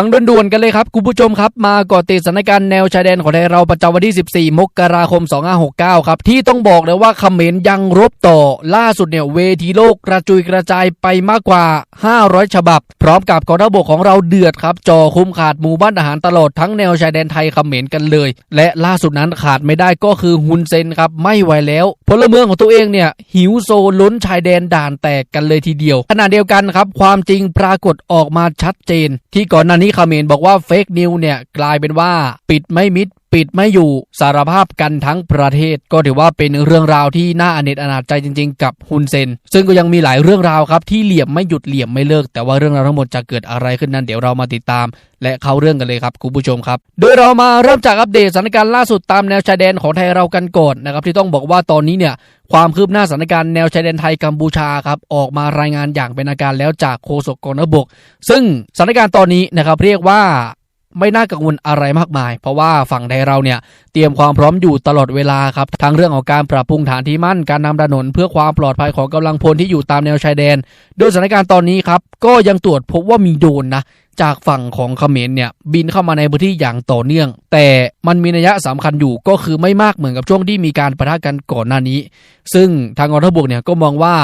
ฟังด่วนๆกันเลยครับคุณผู้ชมครับ มาก่อติดสถานการณ์แนวชายแดนของไทยเราประจำวันที่ 14 มกราคม 2569 ครับ ที่ต้องบอกเลยว่าเขมรยังรบต่อ ล่าสุดเนี่ยเวทีโลกกระจุยกระจายไปมากกว่า 500 ฉบับ พร้อมกับกองทัพบกของเราเดือดครับจอคุมขาดหมู่บ้านอาหารตลอดทั้งแนวชายแดนไทยเขมรกันเลย และล่าสุดนั้นขาดไม่ได้ก็คือฮุนเซนครับไม่ไหวแล้ว พลเมืองของตัวเองเนี่ยหิวโซล้นชายแดนด่านแตกกันเลยทีเดียวขณะเดียวกันครับความจริงปรากฏออกมาชัดเจน ที่ก่อนหน้านี้เขมรบอกว่าเฟกนิวเนี่ยกลายเป็นว่าปิดไม่มิด ปิดไม่อยู่สารภาพกันทั้งประเทศ ก็ถือว่าเป็นเรื่องราวที่น่าอเนจอนาจใจจริง ๆ กับฮุนเซน ซึ่งก็ยังมีหลายเรื่องราวครับที่เหลี่ยมไม่หยุดเหลี่ยมไม่เลิก แต่ว่าเรื่องราวทั้งหมดจะเกิดอะไรขึ้นนั้นเดี๋ยวเรามาติดตาม และเข้าเรื่องกันเลยครับคุณผู้ชมครับ โดยเรามาเริ่มจากอัปเดตสถานการณ์ล่าสุดตามแนวชายแดนของไทยเรากันก่อนนะครับที่ต้องบอกว่าตอนนี้เนี่ยความคืบหน้าสถานการณ์แนวชายแดนไทยกัมพูชาครับออกมารายงานอย่างเป็นทางการแล้วจากโฆษกกองทัพบก ซึ่งสถานการณ์ตอนนี้นะครับเรียกว่า ไม่น่ากังวลอะไรมากมาย เพราะว่าฝั่งไทยเราเนี่ยเตรียมความพร้อมอยู่ตลอดเวลาครับทั้งเรื่องของการปรับปรุงฐานที่มั่นการนำถนน เพื่อความปลอดภัยของกำลังพลที่อยู่ตามแนวชายแดน โดยสถานการณ์ตอนนี้ครับก็ยังตรวจพบว่ามีโดนนะ จากฝั่งของเขมรเนี่ยบินเข้ามาในพื้นที่อย่างต่อเนื่อง แต่มันมีนัยสำคัญอยู่ก็คือไม่มากเหมือนกับช่วงที่มีการประทะกันก่อนหน้านี้ ซึ่งทางกองทัพบกเนี่ยก็มองว่า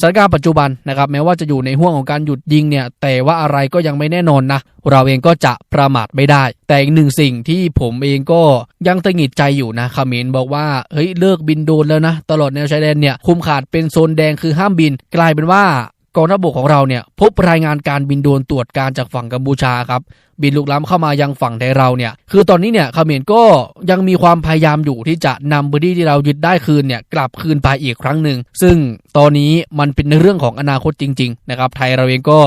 สถานการณ์ปัจจุบันนะครับแม้ว่าจะอยู่ในห่วงของการหยุดยิงเนี่ยแต่ว่าอะไรก็ยังไม่แน่นอนนะเราเองก็จะประมาทไม่ได้ แต่อีกหนึ่งสิ่งที่ผมเองก็ยังตังหิดใจอยู่นะเขมรบอกว่าเฮ้ยเลิกบินโดรนแล้วนะ ตลอดแนวชายแดนเนี่ยคุมขาดเป็นโซนแดงคือห้ามบิน กลายเป็นว่า กองทัพบกของเราเนี่ยพบรายงานการบินโดนตรวจการจากฝั่งกัมพูชาครับบินลุกล้ำเข้ามายังฝั่งไทยเราเนี่ยคือตอนนี้เนี่ยเขมรก็ยังมีความพยายามอยู่ที่จะนำพื้นที่ที่เรายึดได้คืนเนี่ยกลับคืนไปอีกครั้งหนึ่งซึ่งตอนนี้มันเป็นเรื่องของอนาคตจริงๆนะครับไทยเราเองก็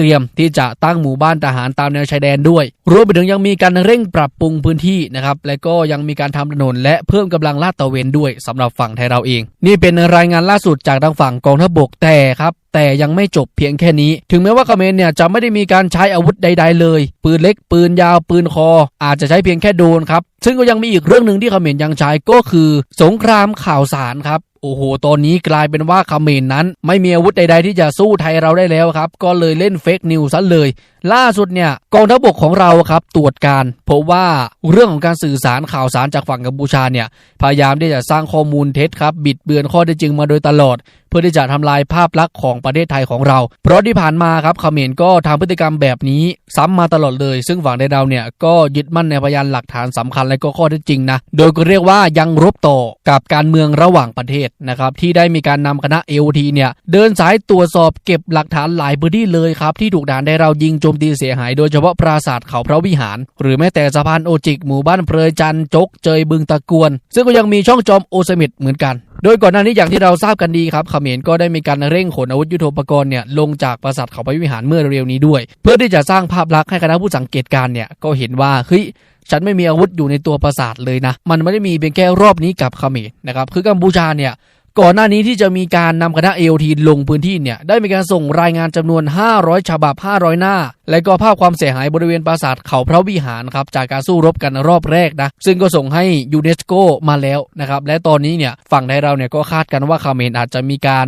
เตรียมที่จะตั้งหมู่บ้านทหารตามแนวชายแดนด้วย รวมไปถึงยังมีการเร่งปรับปรุงพื้นที่นะครับ และก็ยังมีการทำถนนและเพิ่มกำลังลาดตระเวนด้วยสำหรับฝั่งไทยเราเอง นี่เป็นรายงานล่าสุดจากทางฝั่งกองทัพบกแต่ครับ แต่ยังไม่จบเพียงแค่นี้ ถึงแม้ว่าเขมรเนี่ยจะไม่ได้มีการใช้อาวุธใด ๆ เลย ปืนเล็กปืนยาวปืนคอ อาจจะใช้เพียงแค่โดนครับ ซึ่งก็ยังมีอีกเรื่องหนึ่งที่เขมรยังใช้ก็คือ สงครามข่าวสารครับ โอ้โห ตอนนี้กลายเป็นว่าเมรนั้น ไม่มีอาวุธใดๆที่จะสู้ไทยเราได้แล้วครับ ก็เลยเล่นเฟกนิวซะเลย ล่าสุดเนี่ยกองทัพบกของเราครับตรวจการพบว่าเรื่องของการสื่อสารข่าวสารจากฝั่งกัมพูชาเนี่ยพยายามที่จะสร้างข้อมูลเท็จครับ บิดเบือนข้อเท็จจริงมาโดยตลอด เพื่อที่จะทำลายภาพลักษณ์ของประเทศไทยของเรา เพราะที่ผ่านมาครับเขมรก็ทำพฤติกรรมแบบนี้ซ้ำมาตลอดเลย ซึ่งฝั่งไทยเราเนี่ยก็ยึดมั่นในพยานหลักฐานสำคัญและก็ข้อเท็จจริงนะโดยก็เรียกว่ายังรบต่อกับการเมืองระหว่างประเทศนะครับที่ได้มีการนำคณะเอลทีเนี่ยเดินสายตรวจสอบเก็บหลักฐานหลายพื้นที่เลยครับที่ถูกด่านได้เรายิงโจมตีเสียหายโดยเฉพาะปราสาทเขาพระวิหาร หรือแม้แต่สะพานโอจิกหมู่บ้านเพลยจันจกเจยบึงตะกวน ซึ่งก็ยังมีช่องจอมโอเซมิดเหมือนกันโดยก่อนหน้านี้อย่างที่เราทราบกันดีครับเขมรก็ได้มีการเร่งขนอาวุธยุโทโธปกรณ์เนี่ยลงจากปราสาทเขาพระวิหารเมื่อเร็วนี้ด้วย เพื่อที่จะสร้างภาพลักษณ์ให้คณะผู้สังเกตการเนี่ยก็เห็นว่าเฮ้ย ฉันไม่มีอาวุธอยู่ในตัวปราสาทเลยนะ มันไม่ได้มีเพียงแค่รอบนี้กับเขมรนะครับ คือกัมพูชาเนี่ยก่อนหน้านี้ที่จะมีการนำคณะเอลทีลงพื้นที่เนี่ยได้มีการส่งรายงานจำนวน 500 ฉบับ 500 หน้า และก็ภาพความเสียหายบริเวณปราสาทเขาพระวิหารครับจากการสู้รบกันรอบแรกนะซึ่งก็ส่งให้ยูเนสโกมาแล้วนะครับและตอนนี้เนี่ยฝั่งไทยเราเนี่ยก็คาดกันว่าเขมรอาจจะมีการ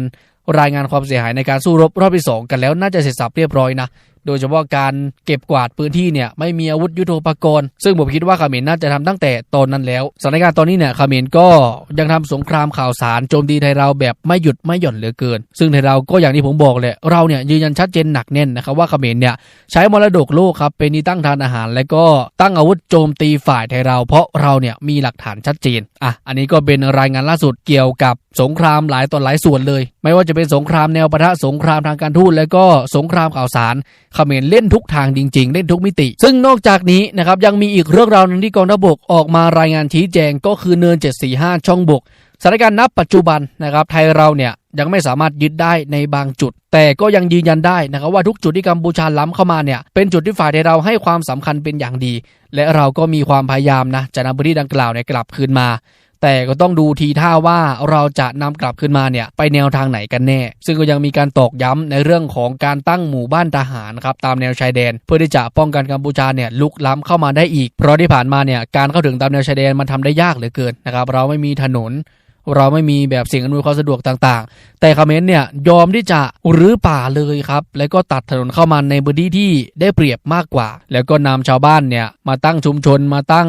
รายงานความเสียหายในการสู้รบรอบที่สองกันแล้วน่าจะเสร็จสับเรียบร้อยนะ โดยเฉพาะการเก็บกวาดพื้นที่เนี่ยไม่มีอาวุธยุโทโธปกรณ์ ซึ่งผมคิดว่าเขมรน่าจะทำตั้งแต่ตอนนั้นแล้วสถานการณ์ตอนนี้เนี่ยเขมรก็ยังทำสงครามข่าวสารโจมตีไทยเราแบบไม่หยุดไม่หย่อนเหลือเกิน ซึ่งไทยเราก็อย่างที่ผมบอกเลยเราเนี่ยยืนยันชัดเจนหนักแน่นนะครับว่าเขมรเนี่ยใช้มรดกโลกครับเป็นที่ตั้งทานอาหาร และก็ตั้งอาวุธโจมตีฝ่ายไทยเรา เพราะเราเนี่ยมีหลักฐานชัดเจนอะอันนี้ก็เป็นรายงานล่าสุดเกี่ยวกับสงครามหลายตอนหลายส่วนเลย ไม่ว่าจะเป็นสงครามแนวปะทะสงครามทางการทูตและก็สงครามข่าวสารเขมรเล่นทุกทางจริง ๆ เล่นทุกมิติ ซึ่งนอกจากนี้นะครับยังมีอีกเรื่องราวนึงที่กองทัพบกออกมารายงานชี้แจงก็คือเนิน 745 ช่องบกสถานการณ์นับปัจจุบันนะครับไทยเราเนี่ยยังไม่สามารถยึดได้ในบางจุด แต่ก็ยังยืนยันได้นะครับว่าทุกจุดที่กัมพูชาล้ำเข้ามาเนี่ยเป็นจุดที่ฝ่ายไทยเราให้ความสำคัญเป็นอย่างดี และเราก็มีความพยายามนะจะนำพื้นที่ดังกล่าวเนี่ยกลับคืนมา แต่ก็ต้องดูทีท่าว่าเราจะนำกลับขึ้นมาเนี่ยไปแนวทางไหนกันแน่ ซึ่งก็ยังมีการตอกย้ำในเรื่องของการตั้งหมู่บ้านทหารครับตามแนวชายแดน เพื่อที่จะป้องกันกัมพูชาเนี่ยลุกล้ำเข้ามาได้อีก เพราะที่ผ่านมาเนี่ยการเข้าถึงตามแนวชายแดนมันทำได้ยากเหลือเกินนะครับเราไม่มีถนนเราไม่มีแบบสิ่งอำนวยความสะดวกต่างๆ แต่เขมรเนี่ยยอมที่จะรื้อป่าเลยครับ แล้วก็ตัดถนนเข้ามาในพื้นที่ที่ได้เปรียบมากกว่า แล้วก็นำชาวบ้านเนี่ยมาตั้งชุมชนมาตั้ง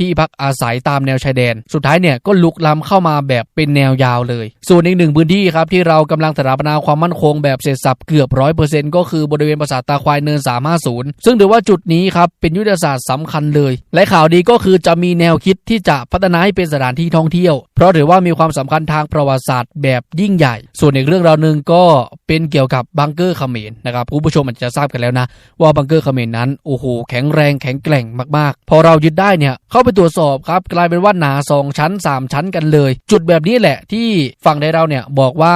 ที่พักอาศัยตามแนวชายแดน สุดท้ายเนี่ยก็ลุกล้ำเข้ามาแบบเป็นแนวยาวเลย ส่วนอีกหนึ่งพื้นที่ครับที่เรากำลังสถาปนาความมั่นคงแบบเสร็จสับเกือบร้อยเปอร์เซ็นต์ก็คือบริเวณปราสาทตาควายเนิน350ซึ่งถือว่าจุดนี้ครับเป็นยุทธศาสตร์สำคัญเลย และข่าวดีก็คือจะมีแนวคิดที่จะพัฒนาให้เป็นสถานที่ท่องเที่ยว เพราะถือว่ามีความสำคัญทางประวัติศาสตร์แบบยิ่งใหญ่ ส่วนอีกเรื่องราวหนึ่งก็เป็นเกี่ยวกับบังเกอร์เขมรนะครับคุณผู้ชมอาจจะทราบกันแล้วนะ ว่าบังเกอร์เขมรนั้นโอ้โหแข็งแรงแข็งแกร่งมากๆ พอเรายึดได้เนี่ยเขาไปตรวจสอบครับ กลายเป็นว่าหนาสองชั้น 3 ชั้นกันเลย จุดแบบนี้แหละที่ฝั่งไดเราเนี่ยบอกว่า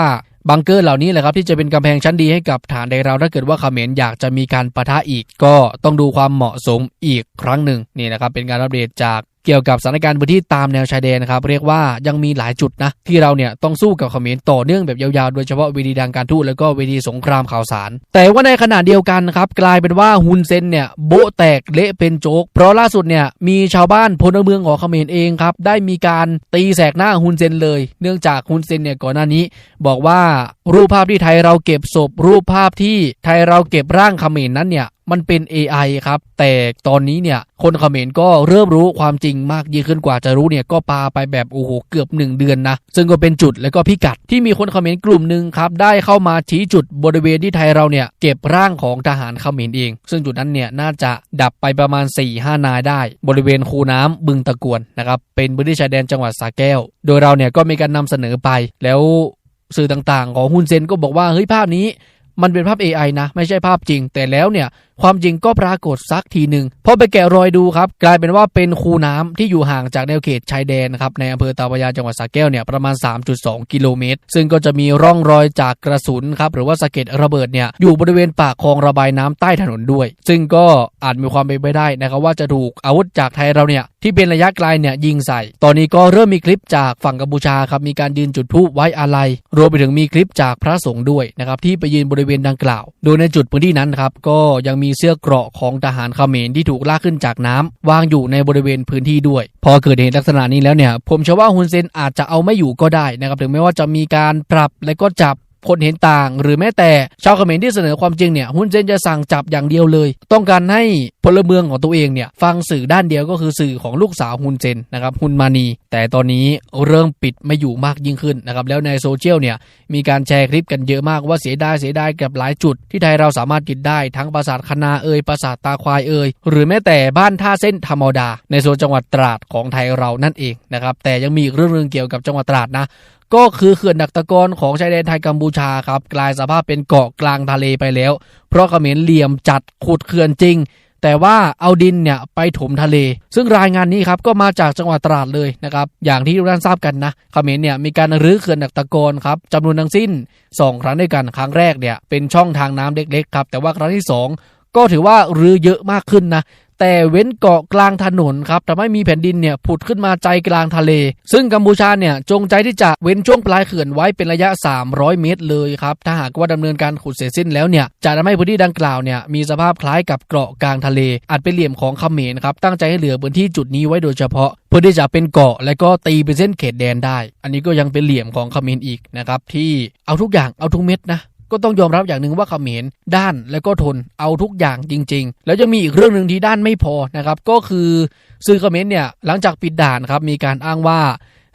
บังเกอร์เหล่านี้แหละครับที่จะเป็นกำแพงชั้นดีให้กับฐานใดเราถ้าเกิดว่าเขมรอยากจะมีการประทะอีก ก็ต้องดูความเหมาะสมอีกครั้งหนึ่งนี่นะครับเป็นการอัปเดตจาก เกี่ยวกับสถานการณ์พื้นที่ตามแนวชายแดนนะครับเรียกว่ายังมีหลายจุดนะที่เราเนี่ยต้องสู้กับเขมรต่อเนื่องแบบยาวๆ โดยเฉพาะเวทีทางการทูตแล้วก็เวทีสงครามข่าวสาร แต่ว่าในขณะเดียวกันครับกลายเป็นว่าฮุนเซนเนี่ยโบแตกเละเป็นโจก เพราะล่าสุดเนี่ยมีชาวบ้านพลเมืองของเขมรเองครับได้มีการตีแสกหน้าฮุนเซนเลย เนื่องจากฮุนเซนเนี่ยก่อนหน้านี้ บอกว่ารูปภาพที่ไทยเราเก็บศพรูปภาพที่ไทยเราเก็บร่างเขมรนั้นเนี่ย มันเป็น AI ครับ แต่ตอนนี้เนี่ยคนเขมรก็เริ่มรู้ความจริงมากยิ่งขึ้นกว่าจะรู้เนี่ยก็ปาไปแบบโอ้โหเกือบ 1 เดือนนะ ซึ่งก็เป็นจุดและก็พิกัดที่มีคนเขมรกลุ่มหนึ่งครับได้เข้ามาชี้จุดบริเวณที่ไทยเราเนี่ยเก็บร่างของทหารเขมรเอง ซึ่งจุดนั้นเนี่ยน่าจะดับไปประมาณ4-5นายได้ บริเวณคูน้ำบึงตะกวนนะครับเป็นพื้นที่ชายแดนจังหวัดสระแก้ว โดยเราเนี่ยก็มีการนำเสนอไปแล้วสื่อต่างๆ ของฮุนเซนก็บอกว่าเฮ้ยภาพนี้ มันเป็นภาพ AI นะ ไม่ใช่ภาพจริง แต่แล้วเนี่ย ความจริงก็ปรากฏสักทีหนึ่งพอไปแกะรอยดูครับ กลายเป็นว่าเป็นคูน้ำที่อยู่ห่างจากแนวเขตชายแดนครับในอำเภอตาพยาจังหวัดสระแก้วเนี่ยประมาณ 3.2 กิโลเมตร ซึ่งก็จะมีร่องรอยจากกระสุนครับหรือว่าสะเก็ดระเบิดเนี่ยอยู่บริเวณปากคลองระบายน้ำใต้ถนนด้วย ซึ่งก็อาจมีความเป็นไปได้นะครับว่าจะถูกอาวุธจากไทยเราเนี่ยที่เป็นระยะไกลเนี่ยยิงใส่ ตอนนี้ก็เริ่มมีคลิปจากฝั่งกัมพูชาครับมีการยืนจุดธูปไว้อาลัยรวมไปถึงมีคลิปจากพระสงฆ์ด้วยนะครับที่ไปยืนบริเวณดังกล่าว โดยในจุดพื้นที่นั้นครับก็ยังมีเสื้อเกราะของทหารเขมรที่ถูกลากขึ้นจากน้ำวางอยู่ในบริเวณพื้นที่ด้วย พอเกิดเหตุลักษณะนี้แล้วเนี่ย ผมเชื่อว่าฮุนเซนอาจจะเอาไม่อยู่ก็ได้นะครับถึงแม้ว่าจะมีการปรับและก็จับ คนเห็นต่าง หรือแม้แต่ชาวเขมรที่เสนอความจริงเนี่ยฮุนเซนจะสั่งจับอย่างเดียวเลย ต้องการให้พลเมืองของตัวเองเนี่ยฟังสื่อด้านเดียวก็คือสื่อของลูกสาวฮุนเซนนะครับฮุนมานี แต่ตอนนี้เริ่มปิดไม่อยู่มากยิ่งขึ้นนะครับแล้วในโซเชียลเนี่ยมีการแชร์คลิปกันเยอะมากว่าเสียดายเสียดายกับหลายจุด ที่ไทยเราสามารถกินได้ทั้งปราสาทคณาเอ่ยปราสาทตาควายเอ่ยหรือแม้แต่บ้านท่าเส้นธรรมดา ในโซนจังหวัดตราดของไทยเรานั่นเองนะครับแต่ยังมีอีกเรื่องนึงเกี่ยวกับจังหวัดตราดนะ ก็คือเขื่อนดักตะกอนของชายแดนไทยกัมพูชาครับกลายสภาพเป็นเกาะกลางทะเลไปแล้ว เพราะเขมรเหลี่ยมจัดขุดเขื่อนจริง แต่ว่าเอาดินเนี่ยไปถมทะเล ซึ่งรายงานนี้ครับก็มาจากจังหวัดตราดเลยนะครับอย่างที่ทุกท่านทราบกันนะเขมรเนี่ยมีการรื้อเขื่อนดักตะกอนครับจำนวนทั้งสิ้น 2 ครั้งด้วยกันครั้งแรกเนี่ยเป็นช่องทางน้ำเล็กๆครับแต่ว่าครั้งที่ 2 ก็ถือว่ารื้อเยอะมากขึ้นนะ แต่เว้นเกาะกลางถนนครับทำให้มีแผ่นดินเนี่ยผุดขึ้นมาใจกลางทะเล ซึ่งกัมพูชาเนี่ยจงใจที่จะเว้นช่วงปลายเขื่อนไว้เป็นระยะ 300 เมตรเลยครับถ้าหากว่าดำเนินการขุดเสร็จสิ้นแล้วเนี่ยจะทำให้พื้นที่ดังกล่าวเนี่ยมีสภาพคล้ายกับเกาะกลางทะเล อาจเป็นเหลี่ยมของเขมรครับตั้งใจให้เหลือพื้นที่จุดนี้ไว้โดยเฉพาะ เพื่อที่จะเป็นเกาะและก็ตีเป็นเส้นเขตแดนได้ อันนี้ก็ยังเป็นเหลี่ยมของเขมรอีกนะครับที่เอาทุกอย่างเอาทุกเม็ดนะ ก็ต้องยอมรับอย่างหนึ่งว่าเขมรด้านและก็ทนเอาทุกอย่างจริง ๆ แล้วจะมีอีกเรื่องหนึ่งที่ด้านไม่พอนะครับ ก็คือซื้อเขมรเนี่ยหลังจากปิดด่านครับมีการอ้างว่า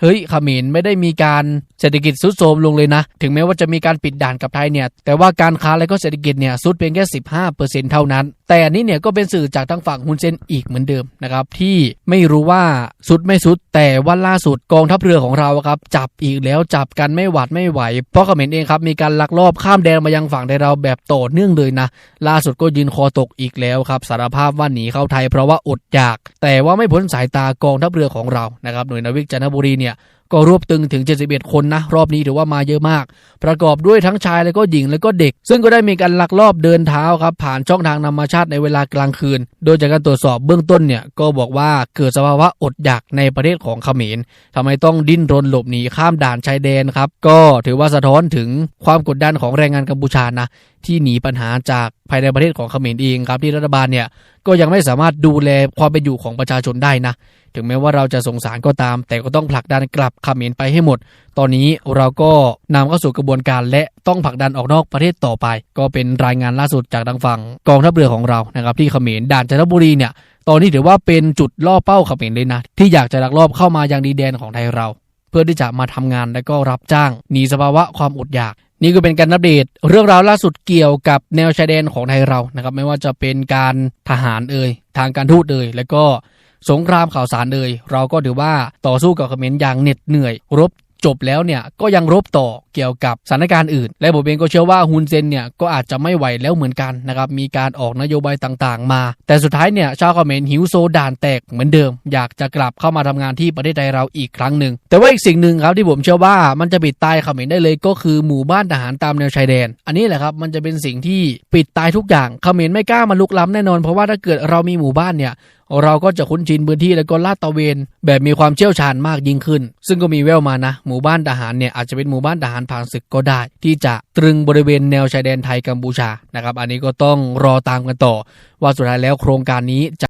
เฮ้ยขมินไม่ได้มีการเศรษฐกิจซุดโทรมลงเลยนะ ถึงแม้ว่าจะมีการปิดด่านกับไทยเนี่ย แต่ว่าการค้าและก็เศรษฐกิจเนี่ยซุดเพียงแค่ 15%เท่านั้นแต่อันนี้เนี่ยก็เป็นสื่อจากทางฝั่งฮุนเซนอีกเหมือนเดิมนะครับที่ไม่รู้ว่าสุดไม่สุด แต่ว่าล่าสุดกองทัพเรือของเราครับจับอีกแล้วจับกันไม่หวาดไม่ไหว เพราะเขมรเองครับมีการลักลอบข้ามแดนมายังฝั่งไทยเราแบบต่อเนื่องเลยนะ ล่าสุดก็ยืนคอตกอีกแล้วครับสารภาพว่าหนีเข้าไทยเพราะว่าอดอยาก แต่ว่าไม่พ้นสายตากองทัพเรือของเรานะครับหน่วยนาวิกจันทบุรีเนี่ย ก็รวบตึงถึง 71 คนนะ รอบนี้ถือว่ามาเยอะมาก ประกอบด้วยทั้งชายแล้วก็หญิงแล้วก็เด็ก ซึ่งก็ได้มีการลักลอบเดินเท้าครับ ผ่านช่องทางธรรมชาติในเวลากลางคืน โดยจากการตรวจสอบเบื้องต้นเนี่ยก็บอกว่าเกิดสภาวะอดอยากในประเทศของเขมรทำไมต้องดิ้นรนหลบหนีข้ามด่านชายแดนครับ ก็ถือว่าสะท้อนถึงความกดดันของแรงงานกัมพูชานะที่หนีปัญหาจากภายในประเทศของเขมรเองครับที่รัฐบาลเนี่ย ก็ยังไม่สามารถดูแลความเป็นอยู่ของประชาชนได้นะ ถึงแม้ว่าเราจะสงสารก็ตาม แต่ก็ต้องผลักดันกลับเขมรไปให้หมด ตอนนี้เราก็นำเข้าสู่กระบวนการและต้องผลักดันออกนอกประเทศต่อไป ก็เป็นรายงานล่าสุดจากทางฝั่งกองทัพเรือของเรานะครับที่เขมรด่านจันทบุรีเนี่ยตอนนี้ถือว่าเป็นจุดล่อเป้าเขมรเลยนะ ที่อยากจะลักลอบเข้ามายังดีแดนของไทยเรา เพื่อที่จะมาทำงานและก็รับจ้างหนีสภาวะความอดอยาก นี่ก็เป็นการอัปเดตเรื่องราวล่าสุดเกี่ยวกับแนวชายแดนของไทยเรานะครับ ไม่ว่าจะเป็นการทหารเอ่ยทางการทูตเอ่ยแล้วก็สงครามข่าวสารเอ่ยเราก็ถือว่าต่อสู้กับเขมรอย่างเหน็ดเหนื่อย รบ จบแล้วเนี่ยก็ยังรบต่อเกี่ยวกับสถานการณ์อื่น และผมเองก็เชื่อว่าฮุนเซนเนี่ยก็อาจจะไม่ไหวแล้วเหมือนกันนะครับมีการออกนโยบายต่างๆ มา แต่สุดท้ายเนี่ยชาวเขมรหิวโซด่านแตกเหมือนเดิม อยากจะกลับเข้ามาทำงานที่ประเทศไทยเราอีกครั้งหนึ่งแต่ว่าอีกสิ่งหนึ่งครับที่ผมเชื่อว่ามันจะปิดตายเขมรได้เลยก็คือหมู่บ้านทหารตามแนวชายแดน อันนี้แหละครับมันจะเป็นสิ่งที่ปิดตายทุกอย่างเขมรไม่กล้ามาลุกล้ำแน่นอน เพราะว่าถ้าเกิดเรามีหมู่บ้านเนี่ยเราก็จะคุ้นชินพื้นที่และก็ลาดตระเวน แบบมีความเชี่ยวชาญมากยิ่งขึ้น ซึ่งก็มีแววมานะ หมู่บ้านทหารเนี่ยอาจจะเป็นหมู่บ้านทหารผ่านศึกก็ได้ ที่จะตรึงบริเวณแนวชายแดนไทยกัมพูชานะครับ อันนี้ก็ต้องรอตามกันต่อ ว่าสุดท้ายแล้วโครงการนี้จะ